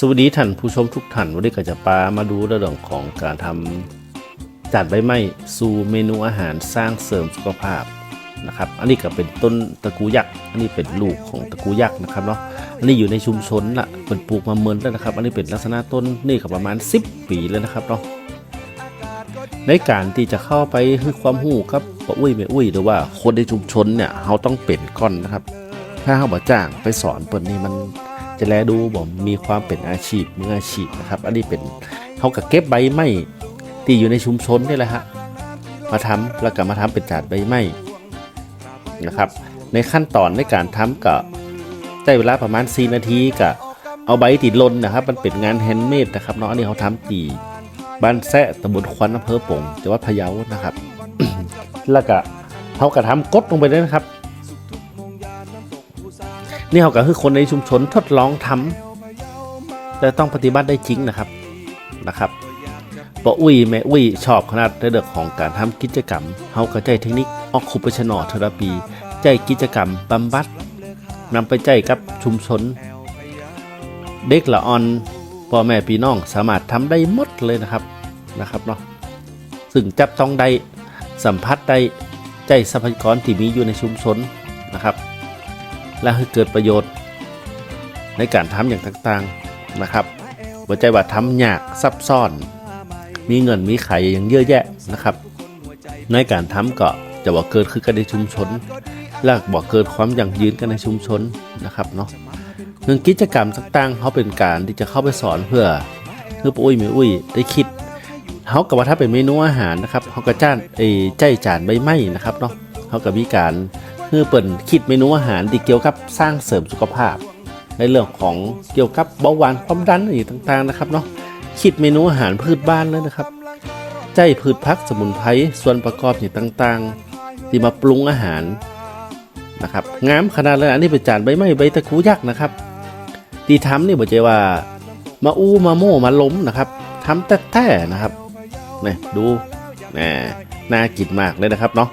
สวัสดีท่านผู้ชมทุกท่านวันนี้ก็จะปามาดูเรื่องของการทำจัดใบไม้สู่เมนูอาหารสร้างเสริมสุขภาพนะครับ อันนี้ก็เป็นต้นตะกูยักษ์อันนี้เป็นลูกของตะกูยักษ์นะครับเนาะอันนี้อยู่ในชุมชนละเป็นปลูกมาเมินแล้วนะครับ อันนี้เป็นลักษณะต้นนี่ก็ประมาณ 10 ปีแล้วนะครับเนาะในการที่จะเข้าไปให้ความรู้ครับป้าอุ้ยแม่อุ้ยหรือว่าคนในชุมชนเนี่ยเขาต้องเป็นก่อนนะครับ ถ้าเขาบ่จ้างไปสอนเปิดนี่มัน จะแลดูบอกมีความเป็นอาชีพมืออาชีพนะครับ อันนี้เป็นเขากับเก็บใบไม้ที่อยู่ในชุมชนนี่แหละฮะมาทำแล้วก็มาทำเป็นจานใบไม้นะครับ ในขั้นตอนในการทำก็ได้เวลาประมาณ 4 นาทีก็เอาใบติดลนนะครับ มันเป็นงานแฮนด์เมดนะครับเนาะอันนี้เขาทำตีบ้านแซะตำบลควันอำเภอปงจังหวัดพะเยานะครับ แล้วก็เขาก็ทำกดลงไปเลยนะครับ นี่เขาก็คือคนในชุมชนทดลองทำแต่ต้องปฏิบัติได้จริงนะครับนะครับปออุ้ยแม่อุ้ยชอบขนาดในเรื่องของการทำกิจกรรมเขาก็ใจเทคนิคออกคุปชนอเทอราปี ใจกิจกรรมบำบัดนำไปใจกับชุมชน เด็กละออนพ่อแม่พี่น้องสามารถทำได้หมดเลยนะครับนะครับเนาะซึ่งจับต้องได้สัมผัสได้ใจทรัพยากรที่มีอยู่ในชุมชนนะครับ และให้เกิดประโยชน์ ในการทำอย่างต่างๆนะครับหัวใจว่าทำยากซับซ้อน มีเงินมีไขอย่างเยอะแยะนะครับ ในการทำก็จะบอกเกิดคือกันในชุมชนและบอกเกิดความยั่งยืนกันในชุมชนนะครับเนาะเรื่องกิจกรรมต่างๆเขาเป็นการที่จะเข้าไปสอนเพื่อเพื่อปุ้ยมืออุ้ยได้คิดเขากับว่าถ้าเป็นเมนูอาหารนะครับเขาก็จ้านไอ้ใจจานใบไม้นะครับเนาะเขากับมีการ คือเปิ่นคิดเมนูอาหารที่เกี่ยวกับสร้างเสริมสุขภาพ ในเรื่องของเกี่ยวกับเบาหวานความดันอะไรต่างๆนะครับเนาะคิดเมนูอาหารพืชบ้านเลยนะครับใจพืชพักสมุนไพรส่วนประกอบอย่างต่างๆ ที่มาปรุงอาหารนะครับงามขนาดเลยอันนี้เป็นจานใบไม้ใบตะคูยักษ์นะครับที่ทำนี่บอกใจว่ามาอู้มาโม่มาล้มนะครับทำแต่แต่นะครับนี่ดูแหมน่ากินมากเลยนะครับเนาะ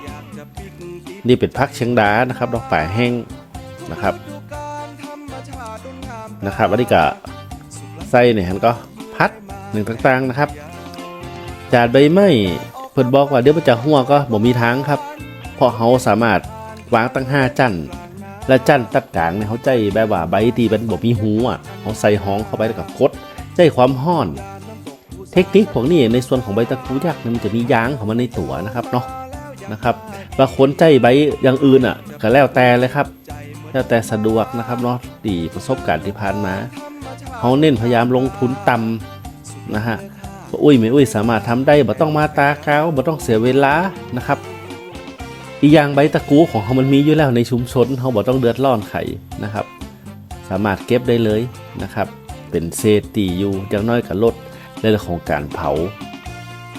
นี่เป็นพักเชียงดานะครับดอกป่าแห้งนะครับนะครับอันนี้ก็ไส้เนี่ยมันก็พัดหนึ่งต่างๆนะครับ จานใบไม้เพิ่นบอกว่าเดี๋ยวมันจะหัวก็บ่มีทางครับเพราะเขาสามารถวางตั้ง5จันและจันตัดกลางเนี่ยเขาใจแบบว่าใบตีเป็นบ่มีหูอะเขาใส่ห้องเข้าไปแล้วก็กดใจความห้อน เทคนิคของนี่ในส่วนของใบตะกูยักษ์มันจะมียางของมันในตัวนะครับเนาะ นะครับบางคนใจใบอย่างอื่นอะก็แล้วแต่เลยครับ แล้วแต่สะดวกนะครับเนาะดีประสบการณ์ที่ผ่านมาเขาเน้นพยายามลงทุนต่ำนะฮะอุ้ยไม่อุ้ยสามารถทำได้บ่ต้องมาตาเก้าบ่ต้องเสียเวลานะครับ อีกอย่างใบตะกูของเขามันมีอยู่แล้วในชุมชนเขาบ่ต้องเดือดร้อนไข่นะครับ สามารถเก็บได้เลยนะครับ เป็นเศษตีอยู่อย่างน้อยกับลดเรื่องของการเผา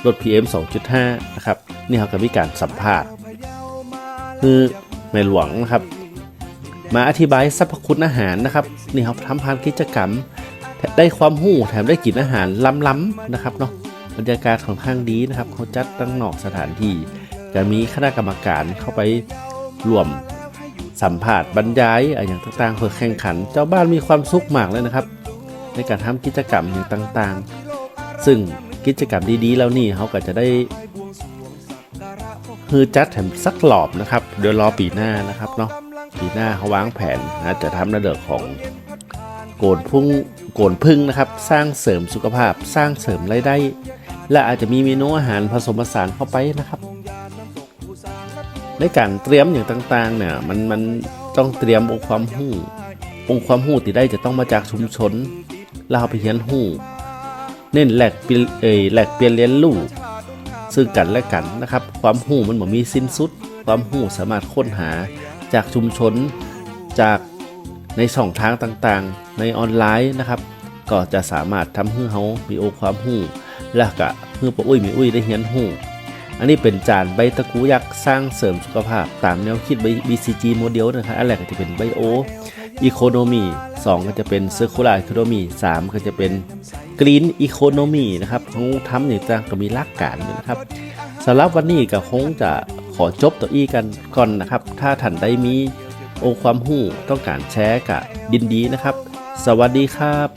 ลด PM 2.5 นะครับ นี่เขาก็มีการสัมภาษณ์ คือในหลวงนะครับ มาอธิบายสรรพคุณอาหารนะครับ นี่เขาทำผ่านกิจกรรม ได้ความหู้แถมได้กลิ่นอาหารล้ำๆนะครับเนาะบรรยากาศของข้างดีนะครับเขาจัดตั้งนอกสถานที่ จะมีคณะกรรมการเข้าไปรวมสัมภาษณ์บรรยายอะไรอย่างต่างๆเพื่อแข่งขัน เจ้าบ้านมีความสุขมากเลยนะครับ ในการทำกิจกรรมอย่างต่างๆ ซึ่ง กิจกรรมดีๆแล้วนี่เขาก็จะได้คือจัดแถมสักหลอบนะครับ เดี๋ยวรอปีหน้านะครับเนาะปีหน้าเขาวางแผนนะจะทำในเรื่องของโกนพุ่งโกนพึ่งนะครับ สร้างเสริมสุขภาพสร้างเสริมรายได้ และอาจจะมีเมนูอาหารผสมผสานเข้าไปนะครับ ในการเตรียมอย่างต่างๆเนี่ยมันมันต้องเตรียมองค์ความหู้องค์ความหู้ที่ได้จะต้องมาจากชุมชนเอาไปเรียนหู้ เน้นแหลกเปลี่ยนเอยแหลกเปลี่ยนเรียนรู้ซึ่งกันและกันนะครับ ความหูมันบ่มีสิ้นสุด ความหูสามารถค้นหาจากชุมชนจากในช่องทางต่างๆ ในออนไลน์นะครับ ก็จะสามารถทำให้เขามีโอความหูและก็เพื่อปอุ้ยมีอุ้ยได้เฮียนหูอันนี้เป็นจานใบตะกูยักษ์สร้างเสริมสุขภาพตามแนวคิด BCG โมเดลนะครับอันแรกก็จะเป็นไบโออีโคโนมี2ก็จะเป็นเซอร์คูลาร์อีโคโนมี3ก็จะเป็น กรีนอีโคโนมีนะครับคงทำอย่างจังก็มีลักการนะครับสำหรับวันนี้ก็คงจะขอจบตัวอี้กันก่อนนะครับ ถ้าท่านได้มีโอความหู้ต้องการแชร์กับดินดีนะครับ สวัสดีครับ